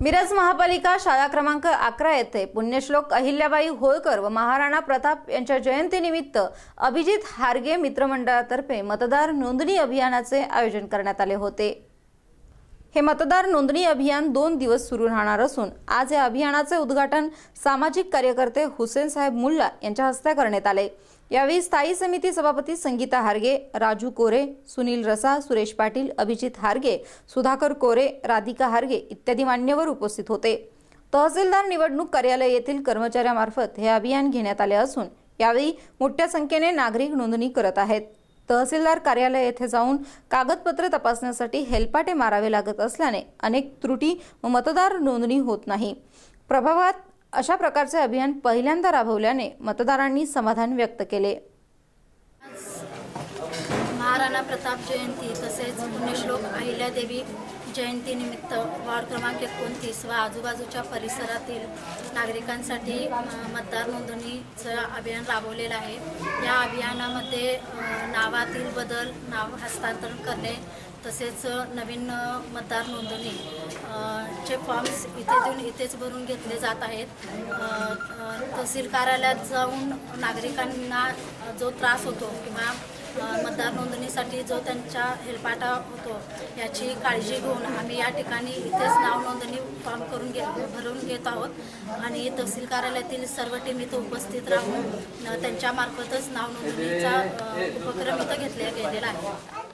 मिरज महापालिका शाळा क्रमांक अकरा येथे पुण्यश्लोक अहिल्याबाई होळकर व महाराणा प्रताप यांच्या जयंतीनिमित्त अभिजित हारगे मित्रमंडळातर्फे मतदार नोंदणी अभियानाचे आयोजन करण्यात आले होते. हे मतदार नोंदणी अभियान दोन दिवस सुरू राहणार असून आज या अभियानाचे उद्घाटन सामाजिक कार्यकर्ते हुसेन साहेब मुल्ला यांच्या हस्ते करण्यात आले. यावेळी स्थायी समिती सभापती संगीता हारगे राजू कोरे सुनील रसा सुरेश पाटील अभिजित हारगे सुधाकर कोरे राधिका हारगे इत्यादी मान्यवर उपस्थित होते. तहसीलदार निवडणूक कार्यालय येथील कर्मचाऱ्यामार्फत हे अभियान घेण्यात आले असून यावेळी मोठ्या संख्येने नागरिक नोंदणी करत आहेत. तहसीलदार कार्यालय येथे जाऊन कागदपत्रे तपासण्यासाठी हेलपाटे मारावे लागत असल्याने अनेक त्रुटी व मतदार नोंदणी होत नाही. प्रभावात अशा प्रकारचे अभियान पहिल्यांदा राबवल्याने मतदारांनी समाधान व्यक्त केले. महाराणा प्रताप जयंती तसेच पुण्यश्लोक अहिल्यादेवी जयंतीनिमित्त वार्ड क्रमांक एकोणतीस व आजूबाजूच्या परिसरातील नागरिकांसाठी मतदार नोंदणीचं अभियान राबवलेलं आहे. या अभियानामध्ये नावातील बदल नाव हस्तांतरण करणे तसेच नवीन मतदार नोंदणी चे फॉर्म्स इथे देऊन इथेच भरून घेतले जात आहेत. तहसील कार्यालयात जाऊन नागरिकांना जो त्रास होतो किंवा मतदार नोंदणीसाठी जो त्यांच्या हेलपाटा होतो याची काळजी घेऊन आम्ही या ठिकाणी इथेच नाव नोंदणी फॉर्म करून घे भरून घेत आहोत. आणि तहसील कार्यालयातील सर्व टीम इथं उपस्थित राहून त्यांच्यामार्फतच नाव नोंदणीचा उपक्रम इथं घेतला गेलेला आहे.